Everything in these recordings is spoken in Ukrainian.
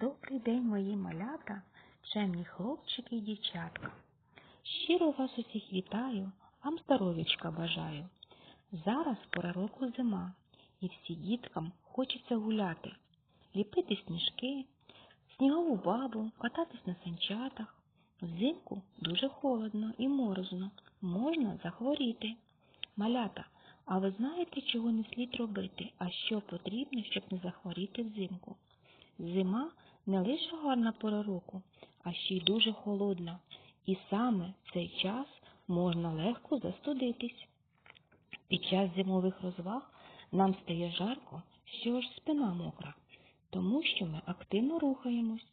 Добрий день, мої малята, чемні хлопчики і дівчатка. Щиро вас усіх вітаю, вам здоров'ячка бажаю. Зараз пора року зима, і всі діткам хочеться гуляти, ліпити сніжки, снігову бабу, кататись на санчатах. Взимку дуже холодно і морозно, можна захворіти. Малята, а ви знаєте, чого не слід робити, а що потрібно, щоб не захворіти взимку? Зима не лише гарна пора року, а ще й дуже холодна, і саме в цей час можна легко застудитись. Під час зимових розваг нам стає жарко, що аж спина мокра, тому що ми активно рухаємось.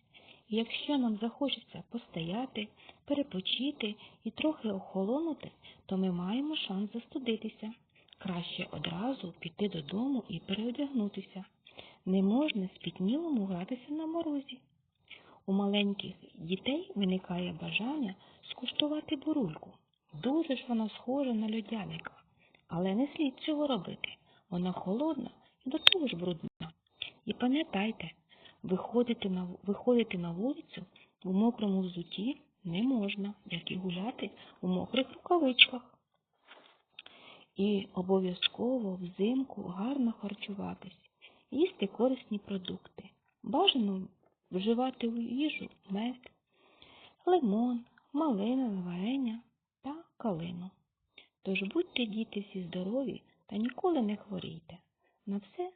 Якщо нам захочеться постояти, перепочити і трохи охолонути, то ми маємо шанс застудитися. Краще одразу піти додому і переодягнутися. Не можна спітнілому гратися на морозі. У маленьких дітей виникає бажання скуштувати бурульку. Дуже ж вона схожа на льодяника, але не слід цього робити. Вона холодна і до того ж брудна. І пам'ятайте, виходити на, виходити на вулицю у мокрому взуті не можна, як і гуляти у мокрих рукавичках. І обов'язково взимку гарно харчуватись, їсти корисні продукти. Бажано вживати у їжу мед, лимон, малинове варення та калину. Тож будьте діти всі здорові та ніколи не хворійте. На все.